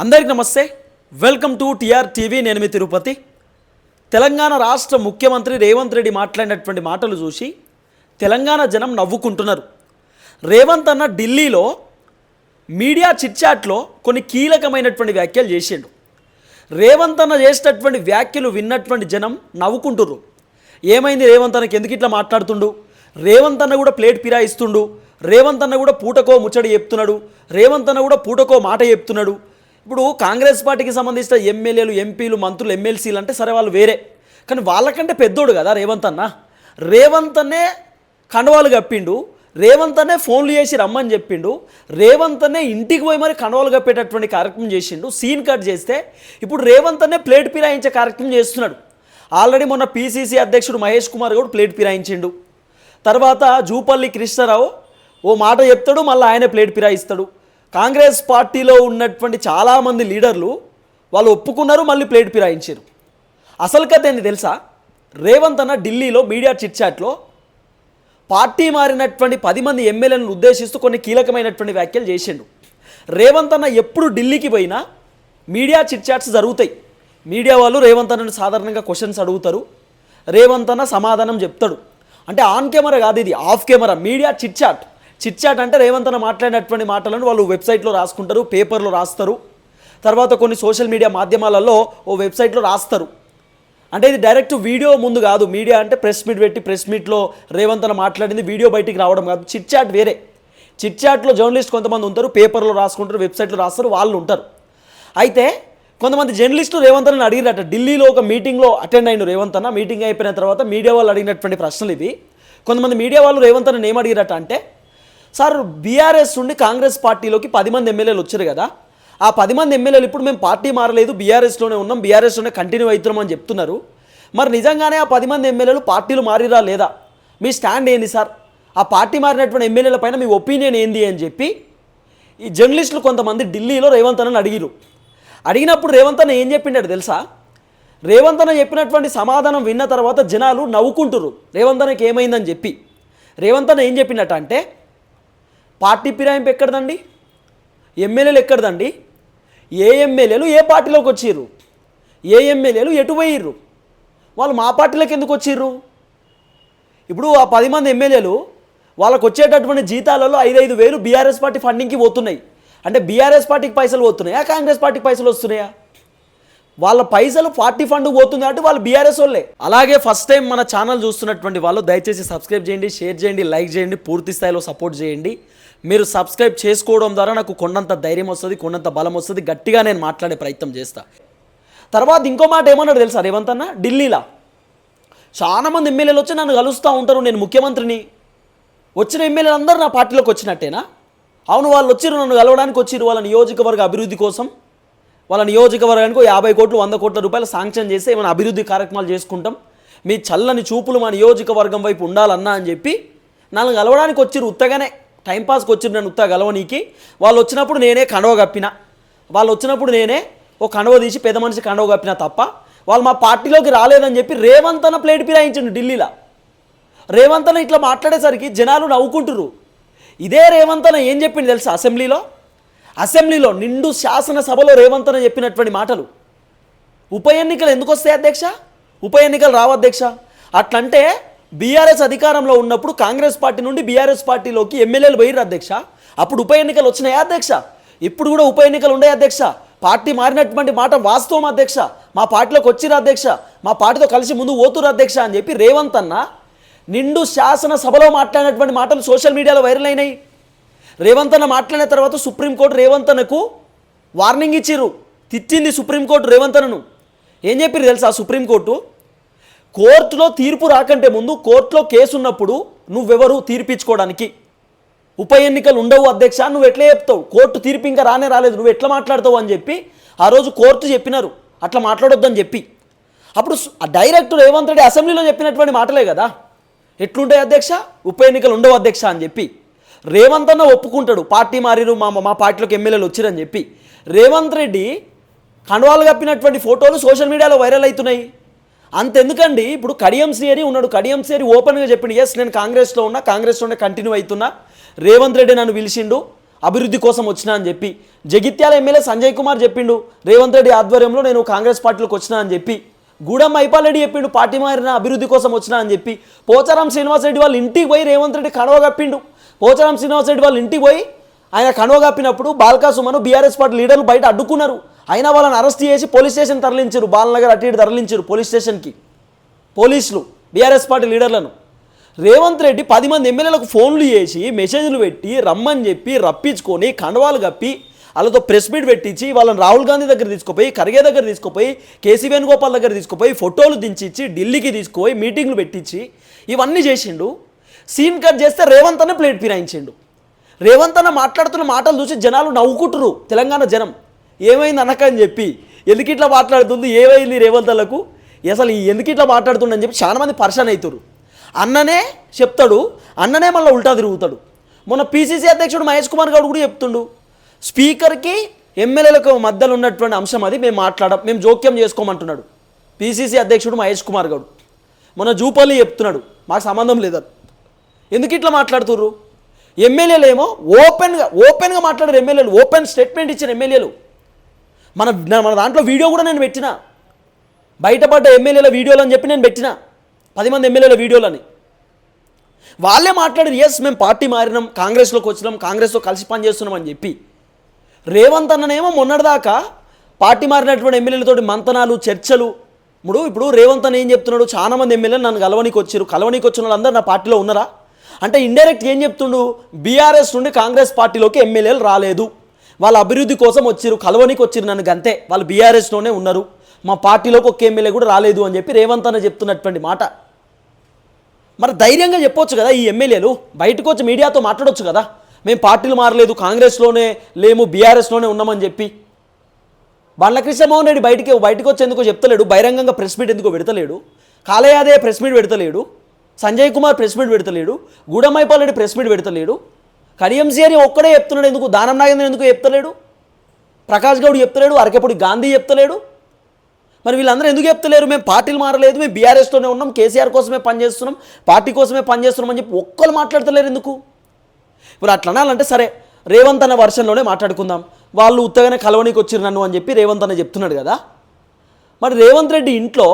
అందరికి నమస్తే. Welcome to TR TV నేను మీ తిరుపతి. తెలంగాణ రాష్ట్ర ముఖ్యమంత్రి రేవంత్ రెడ్డి మాట్లాడినటువంటి మాటలు చూసి తెలంగాణ జనం నవ్వుకుంటున్నారు. రేవంత్ అన్న ఢిల్లీలో మీడియా చిట్చాట్లో కొన్ని కీలకమైనటువంటి వ్యాఖ్యలు చేసిండు. రేవంత్ అన్న చేసేటటువంటి వ్యాఖ్యలు విన్నటువంటి జనం నవ్వుకుంటుర్రు. ఏమైంది రేవంత్ అన్నకి? ఎందుకు ఇట్లా మాట్లాడుతుండు? రేవంత్ అన్న కూడా ప్లేట్ పిరాయిస్తుండు. రేవంత్ అన్న కూడా పూటకో ముచ్చడి చెప్తున్నాడు. రేవంత్ అన్న కూడా పూటకో మాట చెప్తున్నాడు. ఇప్పుడు కాంగ్రెస్ పార్టీకి సంబంధించిన ఎమ్మెల్యేలు ఎంపీలు మంత్రులు ఎమ్మెల్సీలు అంటే సరే వాళ్ళు వేరే. కానీ వాళ్ళకంటే పెద్దోడు కదా రేవంత్ అన్న. రేవంత్ అన్నే కండవాలు కప్పిండు. రేవంత్ అనే ఫోన్లు చేసి రమ్మని చెప్పిండు. రేవంత్ అనే ఇంటికి పోయి మరి కండవాలు కప్పేటటువంటి కార్యక్రమం చేసిండు. సీన్ కట్ చేస్తే ఇప్పుడు రేవంత్ అనే ప్లేట్ పిరాయించే కార్యక్రమం చేస్తున్నాడు. ఆల్రెడీ మొన్న పీసీసీ అధ్యక్షుడు మహేష్ కుమార్ కూడా ప్లేట్ పిరాయించిండు. తర్వాత జూపల్లి కృష్ణారావు ఓ మాట చెప్తాడు మళ్ళీ ఆయనే ప్లేట్ పిరాయిస్తాడు. కాంగ్రెస్ పార్టీలో ఉన్నటువంటి చాలామంది లీడర్లు వాళ్ళు ఒప్పుకున్నారు మళ్ళీ ప్లేట్ పిరాయించారు. అసలు కథ ఏంది తెలుసా? రేవంత్ అన్న ఢిల్లీలో మీడియా చిట్చాట్లో పార్టీ మారినటువంటి పది మంది ఎమ్మెల్యేలను ఉద్దేశిస్తూ కొన్ని కీలకమైనటువంటి వ్యాఖ్యలు చేసిండు. రేవంత్ అన్న ఎప్పుడు ఢిల్లీకి పోయినా మీడియా చిట్చాట్స్ జరుగుతాయి. మీడియా వాళ్ళు రేవంత్ అన్నను సాధారణంగా క్వశ్చన్స్ అడుగుతారు. రేవంత్ అన్న సమాధానం చెప్తాడు. అంటే ఆన్ కెమెరా కాదు ఇది off camera media chitchat chitchat అంటే రేవంత్ అన్న మాట్లాడినటువంటి మాటలను వాళ్ళు వెబ్సైట్లో రాసుకుంటారు పేపర్లో రాస్తారు. తర్వాత కొన్ని సోషల్ మీడియా మాధ్యమాలలో ఓ వెబ్సైట్లో రాస్తారు. అంటే ఇది డైరెక్ట్ వీడియో ముందు కాదు మీడియా అంటే ప్రెస్ మీట్ పెట్టి ప్రెస్ మీట్లో రేవంత్ అన్న మాట్లాడింది వీడియో బయటికి రావడం కాదు చిట్ చాట్ వేరే. చిట్ చాట్లో జర్నలిస్ట్ కొంతమంది ఉంటారు పేపర్లో రాసుకుంటారు వెబ్సైట్లో రాస్తారు వాళ్ళు ఉంటారు. అయితే కొంతమంది జర్నలిస్టులు రేవంత్ అన్న ఢిల్లీలో ఒక మీటింగ్లో అటెండ్ అయిన రేవంత్ అన్న మీటింగ్ అయిపోయిన తర్వాత మీడియా వాళ్ళు అడిగినటువంటి ప్రశ్నలు ఇవి. కొంతమంది మీడియా వాళ్ళు రేవంత్ అన్న ఏం అడిగిరట అంటే సార్ బీఆర్ఎస్ నుండి కాంగ్రెస్ పార్టీలోకి పది మంది ఎమ్మెల్యేలు వచ్చారు కదా. ఆ పది మంది ఎమ్మెల్యేలు ఇప్పుడు మేము పార్టీ మారలేదు బీఆర్ఎస్లోనే ఉన్నాం బీఆర్ఎస్లోనే కంటిన్యూ అవుతున్నాం అని చెప్తున్నారు. మరి నిజంగానే ఆ పది మంది ఎమ్మెల్యేలు పార్టీలు మారిరా లేదా? మీ స్టాండ్ ఏంది సార్? ఆ పార్టీ మారినటువంటి ఎమ్మెల్యేల పైన మీ ఒపీనియన్ ఏంది అని చెప్పి ఈ జర్నలిస్టులు కొంతమంది ఢిల్లీలో రేవంత్ అన్నని అడిగిరు అడిగినప్పుడు రేవంత్ అన్న ఏం చెప్పిండాడు తెలుసా? రేవంత్ అన్న చెప్పినటువంటి సమాధానం విన్న తర్వాత జనాలు నవ్వుకుంటురు రేవంత్ అన్నకి ఏమైందని చెప్పి. రేవంత్ అన్న ఏం చెప్పిండట అంటే పార్టీ ఫిరాయింపు ఎక్కడదండి? ఎమ్మెల్యేలు ఎక్కడదండి? ఏ ఎమ్మెల్యేలు ఏ పార్టీలోకి వచ్చిర్రు? ఏ ఎమ్మెల్యేలు ఎటు పోయిర్రు? వాళ్ళు మా పార్టీలోకి ఎందుకు వచ్చిర్రు? ఇప్పుడు ఆ పది మంది ఎమ్మెల్యేలు వాళ్ళకు వచ్చేటటువంటి జీతాలలో ఐదు ఐదు వేలు బీఆర్ఎస్ పార్టీ ఫండింగ్కి పోతున్నాయి. అంటే బీఆర్ఎస్ పార్టీకి పైసలు పోతున్నాయా? కాంగ్రెస్ పార్టీకి పైసలు వస్తున్నాయా? వాళ్ళ పైసలు పార్టీ ఫండ్ పోతుంది కాబట్టి వాళ్ళు బీఆర్ఎస్ వాళ్ళే. అలాగే ఫస్ట్ టైం మన ఛానల్ చూస్తున్నటువంటి వాళ్ళు దయచేసి సబ్స్క్రైబ్ చేయండి షేర్ చేయండి లైక్ చేయండి పూర్తి స్థాయిలో సపోర్ట్ చేయండి. మీరు సబ్స్క్రైబ్ చేసుకోవడం ద్వారా నాకు కొండంత ధైర్యం వస్తుంది కొండంత బలం వస్తుంది గట్టిగా నేను మాట్లాడే ప్రయత్నం చేస్తా. తర్వాత ఇంకో మాట ఏమన్నాడు తెలుసా రేవంత్ అన్న? ఢిల్లీలో. చాలామంది ఎమ్మెల్యేలు వచ్చి నన్ను కలుస్తూ ఉంటారు నేను ముఖ్యమంత్రిని. వచ్చిన ఎమ్మెల్యేలు అందరూ నా పార్టీలోకి వచ్చినట్టేనా? అవును వాళ్ళు వచ్చిర్రు నన్ను కలవడానికి వచ్చిర్రు వాళ్ళ నియోజకవర్గ అభివృద్ధి కోసం. వాళ్ళ నియోజకవర్గానికి యాభై కోట్లు వంద కోట్ల రూపాయలు శాంక్షన్ చేసి ఏమైనా అభివృద్ధి కార్యక్రమాలు చేసుకుంటాం. మీ చల్లని చూపులు మా నియోజకవర్గం వైపు ఉండాలన్నా అని చెప్పి నన్ను కలవడానికి వచ్చిర్రు ఉత్తగానే. టైంపాస్కి వచ్చిన నన్ను ఉత్తగా కలవనీకి. వాళ్ళు వచ్చినప్పుడు నేనే కండవ కప్పిన. వాళ్ళు వచ్చినప్పుడు నేనే ఓ కండవ తీసి పెద్ద మనిషి కండవ కప్పిన తప్ప వాళ్ళు మా పార్టీలోకి రాలేదని చెప్పి రేవంత్ అన్న ప్లేట్ పిరాయించండు ఢిల్లీలో. రేవంత్ అన్న ఇట్లా మాట్లాడేసరికి జనాలు నవ్వుకుంటురు ఇదే రేవంత్ అన్న ఏం చెప్పింది తెలుసా అసెంబ్లీలో? అసెంబ్లీలో నిండు శాసనసభలో రేవంత్ అన్న చెప్పినటువంటి మాటలు. ఉప ఎన్నికలు ఎందుకు వస్తాయి అధ్యక్ష? ఉప ఎన్నికలు రావు అధ్యక్ష? అట్లంటే బీఆర్ఎస్ అధికారంలో ఉన్నప్పుడు కాంగ్రెస్ పార్టీ నుండి బీఆర్ఎస్ పార్టీలోకి ఎమ్మెల్యేలు పోయిర్రు అధ్యక్ష. అప్పుడు ఉప ఎన్నికలు వచ్చినాయా అధ్యక్ష? ఇప్పుడు కూడా ఉప ఎన్నికలు ఉన్నాయి అధ్యక్ష? పార్టీ మారినటువంటి మాట వాస్తవం అధ్యక్ష. మా పార్టీలోకి వచ్చిర్రు అధ్యక్ష. మా పార్టీతో కలిసి ముందు ఓతురు అధ్యక్ష అని చెప్పి రేవంత్ అన్న నిండు శాసనసభలో మాట్లాడినటువంటి మాటలు సోషల్ మీడియాలో వైరల్ అయినాయి. రేవంత్ అన్న మాట్లాడిన తర్వాత సుప్రీంకోర్టు రేవంత్ అన్నకు వార్నింగ్ ఇచ్చిర్రు. తిట్టింది సుప్రీంకోర్టు రేవంత్ అన్నను. ఏం చెప్పారు తెలుసా సుప్రీంకోర్టు? కోర్టులో తీర్పు రాకంటే ముందు కోర్టులో కేసు ఉన్నప్పుడు నువ్వెవరు తీర్పిచ్చుకోవడానికి? ఉప ఎన్నికలు ఉండవు అధ్యక్ష నువ్వు ఎట్లా చెప్తావు? కోర్టు తీర్పు ఇంకా రానే రాలేదు నువ్వు ఎట్లా మాట్లాడతావు అని చెప్పి ఆ రోజు కోర్టు చెప్పినారు. అట్లా మాట్లాడొద్దని చెప్పి. అప్పుడు ఆ డైరెక్ట్ రేవంత్ రెడ్డి అసెంబ్లీలో చెప్పినటువంటి మాటలే కదా? ఎట్లుంటాయి అధ్యక్ష? ఉప ఎన్నికలు ఉండవు అధ్యక్ష అని చెప్పి. రేవంత్ అన్న ఒప్పుకుంటాడు పార్టీ మారిరు మా మా పార్టీలోకి ఎమ్మెల్యేలు వచ్చిరని చెప్పి. రేవంత్ రెడ్డి కండవాలు కప్పినటువంటి ఫోటోలు సోషల్ మీడియాలో వైరల్ అవుతున్నాయి. అంతెందుకండి ఇప్పుడు కడియం శ్రీహరి ఉన్నాడు. కడియం శ్రీహరి ఓపెన్గా చెప్పిండు. ఎస్ నేను కాంగ్రెస్లో ఉన్నా కాంగ్రెస్లోనే కంటిన్యూ అవుతున్నా రేవంత్ రెడ్డి నన్ను పిలిచిండు అభివృద్ధి కోసం వచ్చినా అని చెప్పి. జగిత్యాల ఎమ్మెల్యే సంజయ్ కుమార్ చెప్పిండు రేవంత్ రెడ్డి ఆధ్వర్యంలో నేను కాంగ్రెస్ పార్టీలోకి వచ్చినా అని చెప్పి. గూడెం మైపాల్ చెప్పిండు పార్టీ మారిన అభివృద్ధి కోసం వచ్చినా అని చెప్పి. పోచారం శ్రీనివాసరెడ్డి వాళ్ళు ఇంటికి పోయి రేవంత్ రెడ్డి కడవ కప్పిండు. పోచారం శ్రీనివాసరెడ్డి వాళ్ళు ఇంటికి పోయి ఆయన కనువ కప్పినప్పుడు బాల్కా సుమను బీఆర్ఎస్ పార్టీ లీడర్లు బయట అడ్డుకున్నారు. అయినా వాళ్ళని అరెస్ట్ చేసి పోలీస్ స్టేషన్ తరలించారు. బాలనగర్ అటు ఇటు తరలించారు పోలీస్ స్టేషన్కి. పోలీసులు బీఆర్ఎస్ పార్టీ లీడర్లను. రేవంత్ రెడ్డి పది మంది ఎమ్మెల్యేలకు ఫోన్లు చేసి మెసేజ్లు పెట్టి రమ్మని చెప్పి రప్పించుకొని కండవాలు కప్పి వాళ్ళతో ప్రెస్ మీట్ పెట్టించి వాళ్ళని రాహుల్ గాంధీ దగ్గర తీసుకుపోయి ఖర్గే దగ్గర తీసుకుపోయి కేసీ వేణుగోపాల్ దగ్గర తీసుకుపోయి ఫోటోలు దించిచ్చి ఢిల్లీకి తీసుకుపోయి మీటింగ్లు పెట్టించి ఇవన్నీ చేసిండు. సీన్ కట్ చేస్తే రేవంత్ అన్న ప్లేట్ ఫిరాయించిండు. రేవంత్ అన్న మాట్లాడుతున్న మాటలు చూసి జనాలు నవ్వుకుంటురు తెలంగాణ జనం. ఏమైంది అనక అని చెప్పి ఎందుకు ఇట్లా మాట్లాడుతుంది? ఏమైంది రేవంతలకు అసలు ఈ ఎందుకు ఇట్లా మాట్లాడుతుండని చెప్పి చాలామంది పర్సన్ అవుతారు అన్ననే చెప్తాడు అన్ననే మళ్ళీ ఉల్టా తిరుగుతాడు. మొన్న పీసీసీ అధ్యక్షుడు మహేష్ కుమార్ గౌడ్ కూడా చెప్తుండు స్పీకర్కి ఎమ్మెల్యేలకు మధ్యలో ఉన్నటువంటి అంశం అది మేము మాట్లాడం మేము జోక్యం చేసుకోమంటున్నాడు పీసీసీ అధ్యక్షుడు మహేష్ కుమార్ గౌడ్. మొన్న జూపల్లి చెప్తున్నాడు మాకు సంబంధం లేదు ఎందుకు ఇట్లా మాట్లాడుతుర్రు? ఎమ్మెల్యేలు ఏమో ఓపెన్గా ఓపెన్గా మాట్లాడారు ఎమ్మెల్యేలు ఓపెన్ స్టేట్మెంట్ ఇచ్చిన ఎమ్మెల్యేలు. మన మన దాంట్లో వీడియో కూడా నేను పెట్టిన. బయటపడ్డ ఎమ్మెల్యేల వీడియోలు అని చెప్పి నేను పెట్టిన. పది మంది ఎమ్మెల్యేల వీడియోలని. వాళ్ళే మాట్లాడారు ఎస్ మేము పార్టీ మారినాం కాంగ్రెస్లోకి వచ్చినాం కాంగ్రెస్లో కలిసి పనిచేస్తున్నాం అని చెప్పి. రేవంత్ అన్ననేమో మొన్నటిదాకా పార్టీ మారినటువంటి ఎమ్మెల్యేలతోటి మంతనాలు చర్చలు. ఇప్పుడు ఇప్పుడు రేవంత్ అని ఏం చెప్తున్నాడు? చాలా మంది ఎమ్మెల్యేలు నన్ను కలవనికి వచ్చారు. కలవనికి వచ్చిన వాళ్ళందరూ నా పార్టీలో ఉన్నారా? అంటే ఇండైరెక్ట్ ఏం చెప్తుండు? బీఆర్ఎస్ నుండి కాంగ్రెస్ పార్టీలోకి ఎమ్మెల్యేలు రాలేదు. వాళ్ళ అభివృద్ధి కోసం వచ్చిరు కలవనికి వచ్చిరు నన్ను అంతే వాళ్ళు బీఆర్ఎస్లోనే ఉన్నారు. మా పార్టీలోకి ఒక్క ఎమ్మెల్యే కూడా రాలేదు అని చెప్పి రేవంత్ అన్న చెప్తున్నటువంటి మాట. మరి ధైర్యంగా చెప్పొచ్చు కదా ఈ ఎమ్మెల్యేలు? బయటకు వచ్చి మీడియాతో మాట్లాడొచ్చు కదా? మేము పార్టీలు మారలేదు కాంగ్రెస్లోనే లేము బీఆర్ఎస్లోనే ఉన్నామని చెప్పి. బండ్ల కృష్ణమోహన్ రెడ్డి బయటికి బయటకు వచ్చి ఎందుకో చెప్తలేడు బహిరంగంగా ప్రెస్ మీట్ ఎందుకో పెడతలేడు? కాలయాదే ప్రెస్ మీట్ పెడతలేడు సంజయ్ కుమార్ ప్రెస్ మీట్ పెడతలేడు గూడమైపాల్ రెడ్డి ప్రెస్ మీట్ పెడతలేడు కడియంసీ అని ఒక్కడే చెప్తున్నాడు ఎందుకు? దానం నాగేంద్ర ఎందుకు చెప్తలేడు? ప్రకాష్ గౌడ్ చెప్తలేడు అరకెప్పుడు గాంధీ చెప్తలేడు. మరి వీళ్ళందరూ ఎందుకు చెప్తలేరు? మేము పార్టీలు మారలేదు మేము బీఆర్ఎస్తోనే ఉన్నాం కేసీఆర్ కోసమే పనిచేస్తున్నాం పార్టీ కోసమే పనిచేస్తున్నాం అని చెప్పి ఒక్కరు మాట్లాడతలేరు ఎందుకు? ఇప్పుడు అట్లా అనాలంటే సరే రేవంత్ అన్న వర్షన్లోనే మాట్లాడుకుందాం. వాళ్ళు ఉత్తగానే కలవనీకి వచ్చిరు నన్ను అని చెప్పి రేవంత్ అన్న చెప్తున్నాడు కదా. మరి రేవంత్ రెడ్డి ఇంట్లో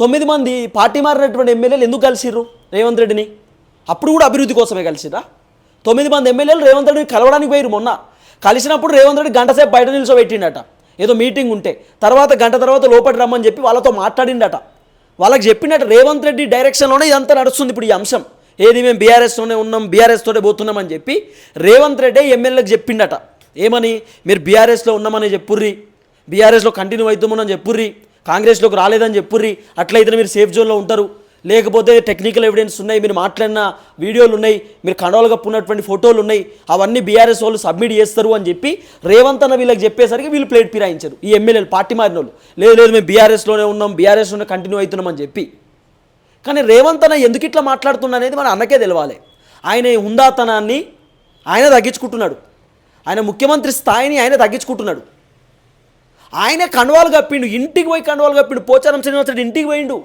తొమ్మిది మంది పార్టీ మారినటువంటి ఎమ్మెల్యేలు ఎందుకు కలిసిర్రు రేవంత్ రెడ్డిని? అప్పుడు కూడా అభివృద్ధి కోసమే కలిసిరా తొమ్మిది మంది ఎమ్మెల్యేలు రేవంత్ రెడ్డి కలవడానికి పోయారు మొన్న. కలిసినప్పుడు రేవంత్ రెడ్డి గంట సేపు బయట నిల్చోబెట్టిండట. ఏదో మీటింగ్ ఉంటే. తర్వాత గంట తర్వాత లోపలి రమ్మని చెప్పి వాళ్ళతో మాట్లాడిండట. వాళ్ళకి చెప్పినట్టు రేవంత్ రెడ్డి డైరెక్షన్లోనే ఇదంతా నడుస్తుంది ఇప్పుడు ఈ అంశం. ఏది మేము బీఆర్ఎస్తోనే ఉన్నాం బీఆర్ఎస్తోనే పోతున్నామని చెప్పి రేవంత్ రెడ్డి ఎమ్మెల్యేలకు చెప్పిండట. ఏమని? మీరు బీఆర్ఎస్లో ఉన్నామని చెప్పుర్రి. బీఆర్ఎస్లో కంటిన్యూ అవుతామని చెప్పుర్రి. కాంగ్రెస్లోకి రాలేదని చెప్పుర్రి. అట్లయితే మీరు సేఫ్ జోన్లో ఉంటారు. లేకపోతే టెక్నికల్ ఎవిడెన్స్ ఉన్నాయి మీరు మాట్లాడిన వీడియోలు ఉన్నాయి మీరు కండవలు కప్పున్నటువంటి ఫోటోలు ఉన్నాయి అవన్నీ బీఆర్ఎస్ వాళ్ళు సబ్మిట్ చేస్తారు అని చెప్పి రేవంత్ అన్న వీళ్ళకి చెప్పేసరికి వీళ్ళు ప్లేట్ పిరాయించారు ఈ ఎమ్మెల్యేలు పార్టీ మారిన వాళ్ళు. లేదు లేదు మేము బీఆర్ఎస్లోనే ఉన్నాం బీఆర్ఎస్లోనే కంటిన్యూ అవుతున్నాం అని చెప్పి. కానీ రేవంత్ అన్న ఎందుకు ఇట్లా మాట్లాడుతున్నా అనేది మన అన్నకే తెలవాలి. ఆయన ఈ హుందాతనాన్ని ఆయన తగ్గించుకుంటున్నాడు. ఆయన ముఖ్యమంత్రి స్థాయిని ఆయన తగ్గించుకుంటున్నాడు. ఆయన కండువాలు కప్పిండు ఇంటికి పోయి కండువాలు కప్పిండు పోచారం శ్రీనివాసరెడ్డి ఇంటికి పోయిండు.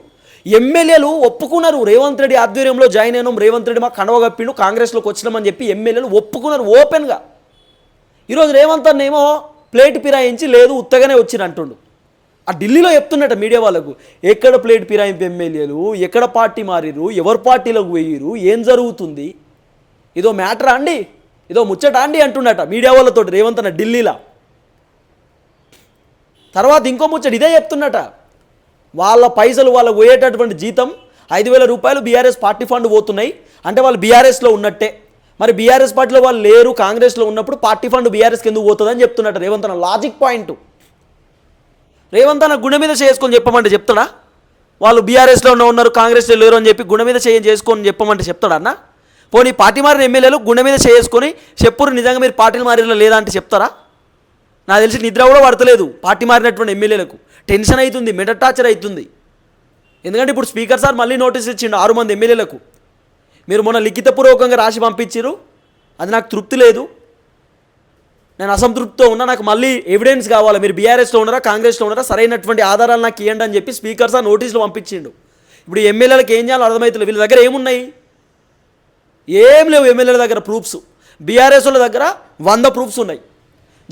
ఎమ్మెల్యేలు ఒప్పుకున్నారు. రేవంత్ రెడ్డి ఆధ్వర్యంలో జాయిన్ అయినాం. రేవంత్ రెడ్డి మా కండువ కప్పిండు. కాంగ్రెస్లోకి వచ్చినామని చెప్పి ఎమ్మెల్యేలు ఒప్పుకున్నారు ఓపెన్గా. ఈరోజు రేవంత్ అన్నేమో ప్లేట్ పిరాయించి లేదు ఉత్తగానే వచ్చిన అంటుండు. ఆ ఢిల్లీలో చెప్తున్నట్ట మీడియా వాళ్ళకు ఎక్కడ ప్లేట్ పిరాయింపు ఎమ్మెల్యేలు ఎక్కడ పార్టీ మారిరు ఎవరు పార్టీలోకి పోయిరు ఏం జరుగుతుంది? ఇదో మ్యాటరా అండి? ఇదో ముచ్చట అండి అంటున్నట మీడియా వాళ్ళతో రేవంత్ అన్న ఢిల్లీలో. తర్వాత ఇంకో ముచ్చట ఇదే చెప్తున్నట వాళ్ళ పైసలు వాళ్ళకు పోయేటటువంటి జీతం ఐదు వేల రూపాయలు బీఆర్ఎస్ పార్టీ ఫండ్ పోతున్నాయి. అంటే వాళ్ళు బీఆర్ఎస్లో ఉన్నట్టే. మరి బీఆర్ఎస్ పార్టీలో వాళ్ళు లేరు కాంగ్రెస్లో ఉన్నప్పుడు పార్టీ ఫండ్ బీఆర్ఎస్ ఎందుకు పోతుందని చెప్తున్నట్టు రేవంత్ అన్న లాజిక్ పాయింట్. రేవంత్ అన్న గుండె మీద చేసుకొని చెప్పమంటే చెప్తాడా? వాళ్ళు బీఆర్ఎస్లో ఉన్నారు కాంగ్రెస్లో లేరు అని చెప్పి గుండె మీద చేయం చేసుకొని చెప్పమంటే చెప్తాడా అన్న? పోనీ పార్టీ మారిన ఎమ్మెల్యేలు గుండె మీద చేసుకొని చెప్పురు నిజంగా మీరు పార్టీలు మారిన లేదా అంటే చెప్తారా? నాకు తెలిసి నిద్ర కూడా పడతలేదు పార్టీ మారినటువంటి ఎమ్మెల్యేలకు. టెన్షన్ అవుతుంది మెడ టార్చర్ అవుతుంది ఎందుకంటే ఇప్పుడు స్పీకర్ సార్ మళ్ళీ నోటీస్ ఇచ్చిండు ఆరు మంది ఎమ్మెల్యేలకు. మీరు మొన్న లిఖితపూర్వకంగా రాసి పంపించారు అది నాకు తృప్తి లేదు. నేను అసంతృప్తితో ఉన్నా నాకు మళ్ళీ ఎవిడెన్స్ కావాలి. మీరు బీఆర్ఎస్లో ఉన్నారా కాంగ్రెస్లో ఉన్నారా సరైనటువంటి ఆధారాలు నాకు ఇవ్వండి అని చెప్పి స్పీకర్ సార్ నోటీసులు పంపించిండు. ఇప్పుడు ఎమ్మెల్యేలకు ఏం చేయాలో అర్థమవుతుంది వీళ్ళ దగ్గర ఏమున్నాయి? ఏం లేవు ఎమ్మెల్యేల దగ్గర ప్రూఫ్స్. బీఆర్ఎస్ వాళ్ళ దగ్గర వంద ప్రూఫ్స్ ఉన్నాయి.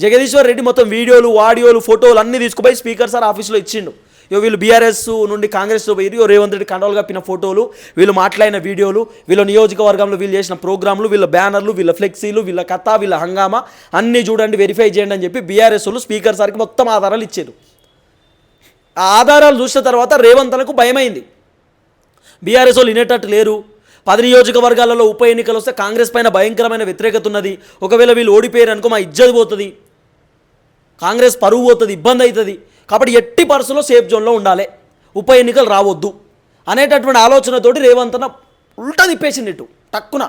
జగదీశ్వర్ రెడ్డి మొత్తం వీడియోలు ఆడియోలు ఫోటోలు అన్నీ తీసుకుపోయి స్పీకర్ సార్ ఆఫీస్లో ఇచ్చిండు. ఇగో వీళ్ళు బీఆర్ఎస్ నుండి కాంగ్రెస్లో పోయి రేవంత్ రెడ్డి కండవలు కప్పిన ఫోటోలు వీళ్ళు మాట్లాడిన వీడియోలు వీళ్ళ నియోజకవర్గంలో వీళ్ళు చేసిన ప్రోగ్రాంలు వీళ్ళ బ్యానర్లు వీళ్ళ ఫ్లెక్సీలు వీళ్ళ కథ వీళ్ళ హంగామా అన్నీ చూడండి వెరిఫై చేయండి అని చెప్పి బీఆర్ఎస్ వాళ్ళు స్పీకర్ సార్కి మొత్తం ఆధారాలు ఇచ్చారు. ఆ ఆధారాలు చూసిన తర్వాత రేవంత్లకు భయమైంది. బీఆర్ఎస్ వాళ్ళు వినేటట్టు లేరు. పది నియోజకవర్గాలలో ఉప ఎన్నికలు వస్తే కాంగ్రెస్ పైన భయంకరమైన వ్యతిరేకత ఉన్నది. ఒకవేళ వీళ్ళు ఓడిపోయారు అనుకో మా ఇజ్జది పోతుంది. కాంగ్రెస్ పరువు పోతుంది ఇబ్బంది అవుతుంది కాబట్టి ఎట్టి పర్సులో సేఫ్ జోన్లో ఉండాలి. ఉప ఎన్నికలు రావద్దు. అనేటటువంటి ఆలోచనతోటి రేవంత్ అన్న ఉల్టా తిప్పేసింది ఇటు టక్కున.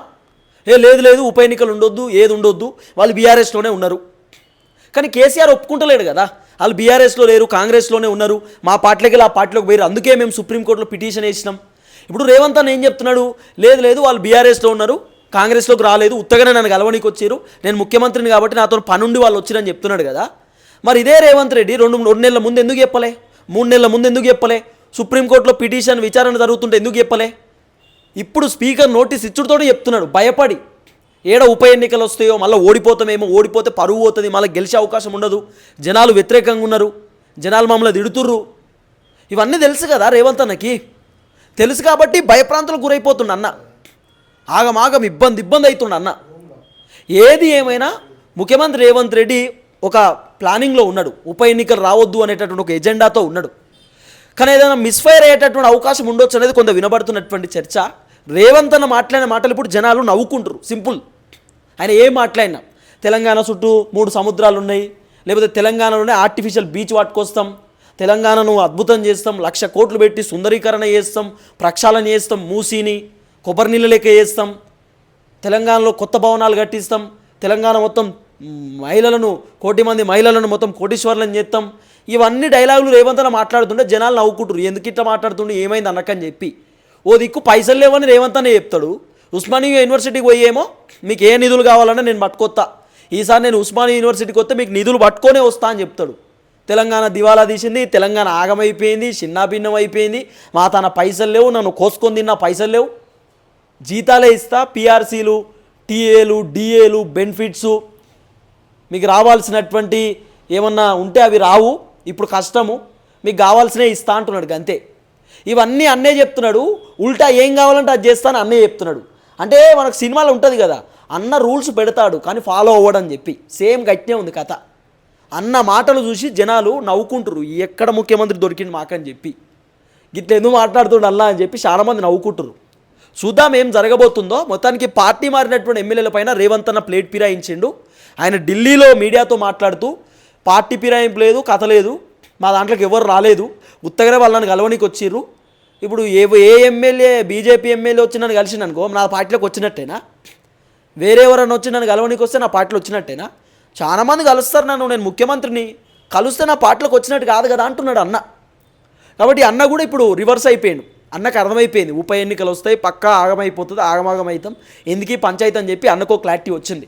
ఏ లేదు లేదు ఉప ఎన్నికలు ఉండొద్దు ఏది ఉండొద్దు వాళ్ళు బీఆర్ఎస్లోనే ఉన్నారు. కానీ కేసీఆర్ ఒప్పుకుంటలేడు కదా. వాళ్ళు బీఆర్ఎస్లో లేరు కాంగ్రెస్లోనే ఉన్నారు. మా పార్టీలకి ఆ పార్టీలోకి పోయారు అందుకే మేము సుప్రీంకోర్టులో పిటిషన్ వేసినాం. ఇప్పుడు రేవంత్ అన్న ఏం చెప్తున్నాడు? లేదు లేదు వాళ్ళు బీఆర్ఎస్లో ఉన్నారు. కాంగ్రెస్లోకి రాలేదు. ఉత్తగానే నన్ను గెలవనీకి వచ్చారు నేను ముఖ్యమంత్రిని కాబట్టి నాతో పనుండి వాళ్ళు వచ్చిరని చెప్తున్నాడు కదా. మరి ఇదే రేవంత్ రెడ్డి రెండు రెండు నెలల ముందు ఎందుకు చెప్పలే? మూడు నెలల ముందు ఎందుకు చెప్పలే? సుప్రీంకోర్టులో పిటిషన్ విచారణ జరుగుతుంటే ఎందుకు చెప్పలే? ఇప్పుడు స్పీకర్ నోటీస్ ఇచ్చుడుతో చెప్తున్నాడు భయపడి. ఏడ ఉప ఎన్నికలు వస్తాయో మళ్ళీ ఓడిపోతామేమో ఓడిపోతే పరువు పోతుంది మళ్ళీ గెలిచే అవకాశం ఉండదు జనాలు వ్యతిరేకంగా ఉన్నారు జనాలు మమ్మల్ని తిడుతుర్రు. ఇవన్నీ తెలుసు కదా రేవంత్ అన్నకి. తెలుసు కాబట్టి భయప్రాంతాలకు గురైపోతుండ అన్న. ఆగమాగం ఇబ్బంది ఇబ్బంది అవుతుండ అన్న. ఏది ఏమైనా ముఖ్యమంత్రి రేవంత్ రెడ్డి ఒక ప్లానింగ్లో ఉన్నాడు. ఉప ఎన్నికలు రావద్దు అనేటటువంటి ఒక ఎజెండాతో ఉన్నాడు. కానీ ఏదైనా మిస్ఫైర్ అయ్యేటటువంటి అవకాశం ఉండొచ్చు అనేది కొంత వినబడుతున్నటువంటి చర్చ. రేవంత్ అన్న మాట్లాడిన మాటలు ఇప్పుడు జనాలు నవ్వుకుంటారు సింపుల్. ఆయన ఏం మాట్లాడినా తెలంగాణ చుట్టూ మూడు సముద్రాలు ఉన్నాయి లేకపోతే తెలంగాణలోనే ఆర్టిఫిషియల్ బీచ్ వాటుకొస్తాం తెలంగాణను అద్భుతం చేస్తాం. లక్ష కోట్లు పెట్టి సుందరీకరణ చేస్తాం. ప్రక్షాళన చేస్తాం. మూసీని కొబ్బరి నీళ్ళ లెక్క చేస్తాం. తెలంగాణలో కొత్త భవనాలు కట్టిస్తాం. తెలంగాణ మొత్తం మహిళలను కోటి మంది మహిళలను మొత్తం కోటీశ్వర్లను చేస్తాం ఇవన్నీ డైలాగులు రేవంత్ అన్న మాట్లాడుతుంటే జనాలు నవ్వుకుంటారు ఎందుకు ఇట్లా మాట్లాడుతుండే? ఏమైంది అన్నకని చెప్పి. ఓ దిక్కు పైసలు లేవని రేవంత్ అనే చెప్తాడు. ఉస్మానియా యూనివర్సిటీకి పోయేమో మీకు ఏ నిధులు కావాలన్నా నేను పట్టుకొస్తా ఈసారి నేను ఉస్మానియా యూనివర్సిటీకి వస్తే మీకు నిధులు పట్టుకొనే వస్తా అని చెప్తాడు. తెలంగాణ దివాలా తీసింది తెలంగాణ ఆగమైపోయింది చిన్నాభిన్నం అయిపోయింది. మా తన పైసలు లేవు నన్ను కోసుకొని తిన్న పైసలు లేవు. జీతాలే ఇస్తా పిఆర్సీలు టీఏలు డిఏలు బెనిఫిట్సు మీకు రావాల్సినటువంటి ఏమన్నా ఉంటే అవి రావు. ఇప్పుడు కష్టము. మీకు కావాల్సినవి ఇస్తా అంటున్నాడు అంతే ఇవన్నీ అన్నే చెప్తున్నాడు. ఉల్టా ఏం కావాలంటే అది చేస్తాను అన్నే చెప్తున్నాడు. అంటే మనకు సినిమాలో ఉంటుంది కదా అన్న రూల్స్ పెడతాడు కానీ ఫాలో అవ్వడం చెప్పి. సేమ్ గట్టినే ఉంది కథ. అన్న మాటలు చూసి జనాలు నవ్వుకుంటారు ఎక్కడ ముఖ్యమంత్రి దొరికింది మాకని చెప్పి. గిట్ల ఎందుకు మాట్లాడుతుండ అల్లా అని చెప్పి చాలామంది నవ్వుకుంటారు చూద్దాం ఏం జరగబోతుందో. మొత్తానికి పార్టీ మారినటువంటి ఎమ్మెల్యేల పైన రేవంత్ అన్న ప్లేట్ ఫిరాయించిండు. ఆయన ఢిల్లీలో మీడియాతో మాట్లాడుతూ పార్టీ పిరాయింపు లేదు కథ లేదు మా దాంట్లోకి ఎవరు రాలేదు ఉత్తగరే వాళ్ళని కలవనికి వచ్చిర్రు. ఇప్పుడు ఏ ఏ ఎమ్మెల్యే బీజేపీ ఎమ్మెల్యే వచ్చి నన్ను కలిసిండు అనుకో నా పార్టీలోకి వచ్చినట్టేనా? వేరే ఎవరైనా వచ్చి నన్ను కలవనికి వస్తే నా పార్టీలో వచ్చినట్టేనా? చాలామంది కలుస్తారు నన్ను నేను ముఖ్యమంత్రిని. కలిస్తే నా పార్టీలోకి వచ్చినట్టు కాదు కదా అంటున్నాడు అన్న. కాబట్టి అన్న కూడా ఇప్పుడు రివర్స్ అయిపోయాడు. అన్నకు అర్థమైపోయింది. ఉప ఎన్నికలు వస్తాయి పక్కా ఆగమైపోతుంది ఆగమాగం అవుతాం ఎందుకీ పంచాయతీ అని చెప్పి అన్నకో క్లారిటీ వచ్చింది.